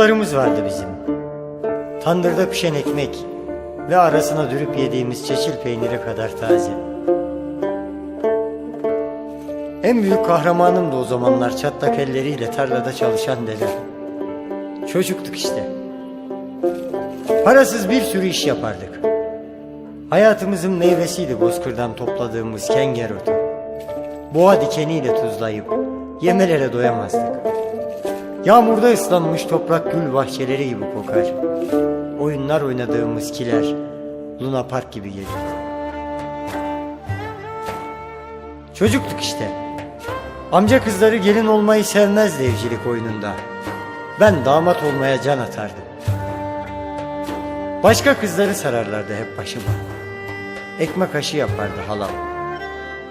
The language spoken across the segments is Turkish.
Çocuklarımız vardı bizim. Tandırda pişen ekmek ve arasına dürüp yediğimiz çeçil peyniri kadar taze. En büyük kahramanım da o zamanlar çatlak elleriyle tarlada çalışan dedem. Çocuktuk işte. Parasız bir sürü iş yapardık. Hayatımızın meyvesiydi bozkırdan topladığımız kenger otu. Boğa dikeniyle tuzlayıp yemelere doyamazdık. Yağmurda ıslanmış toprak gül bahçeleri gibi kokar. Oyunlar oynadığımız kiler Luna Park gibi gelirdi. Çocuktuk işte. Amca kızları gelin olmayı sevmezdi evcilik oyununda. Ben damat olmaya can atardım. Başka kızları sararlardı hep başıma. Ekmek aşı yapardı halam.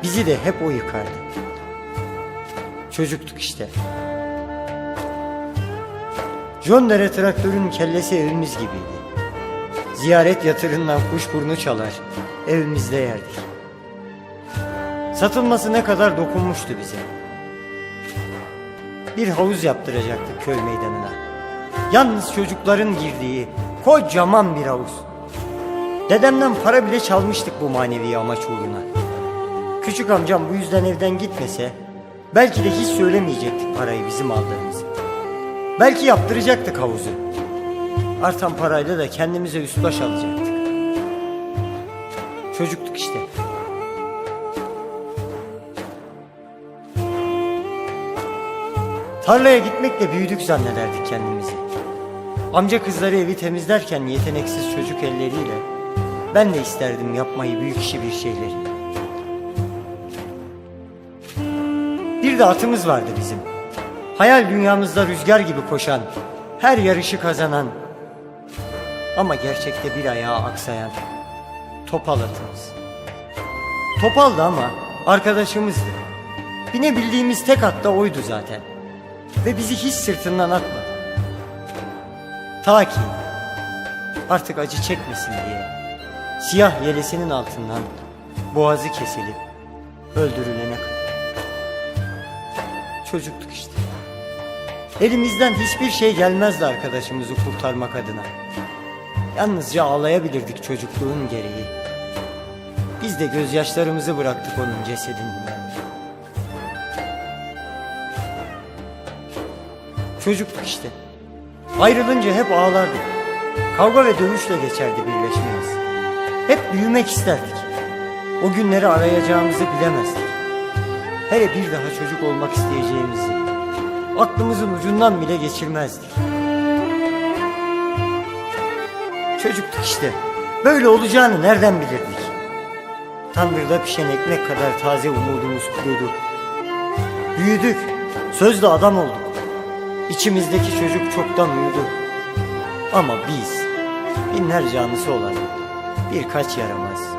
Bizi de hep o yıkardı. Çocuktuk işte. John Dere traktörün kellesi evimiz gibiydi. Ziyaret yatırından kuşburnu çalar, evimizde yerdik. Satılması ne kadar dokunmuştu bize. Bir havuz yaptıracaktık köy meydanına. Yalnız çocukların girdiği kocaman bir havuz. Dedemden para bile çalmıştık bu manevi amaç uğruna. Küçük amcam bu yüzden evden gitmese belki de hiç söylemeyecektik parayı bizim aldığımızı. Belki yaptıracaktık havuzu. Artan parayla da kendimize üst baş alacaktık. Çocuktuk işte. Tarlaya gitmekle büyüdük zannederdik kendimizi. Amca kızları evi temizlerken yeteneksiz çocuk elleriyle ben de isterdim yapmayı büyük işi bir şeyleri. Bir de atımız vardı bizim. Hayal dünyamızda rüzgar gibi koşan, her yarışı kazanan ama gerçekte bir ayağı aksayan topal atımız. Topaldı ama arkadaşımızdı. Binebildiğimiz tek at da oydu zaten. Ve bizi hiç sırtından atmadı. Ta ki artık acı çekmesin diye siyah yelesinin altından boğazı kesilip öldürülene kadar. Çocuktuk işte. Elimizden hiçbir şey gelmezdi arkadaşımızı kurtarmak adına. Yalnızca ağlayabilirdik çocukluğun gereği. Biz de gözyaşlarımızı bıraktık onun cesedinden. Çocuktuk işte. Ayrılınca hep ağlardık. Kavga ve dövüşle geçerdi birleşmemiz. Hep büyümek isterdik. O günleri arayacağımızı bilemezdik. Hele bir daha çocuk olmak isteyeceğimizi aklımızın ucundan bile geçirmezdik. Çocuktuk işte. Böyle olacağını nereden bilirdik? Tandırda pişen ekmek kadar taze umudumuz kurudu. Büyüdük. Sözde adam olduk. İçimizdeki çocuk çoktan uyudu. Ama biz binlerce anısı olan birkaç yaramaz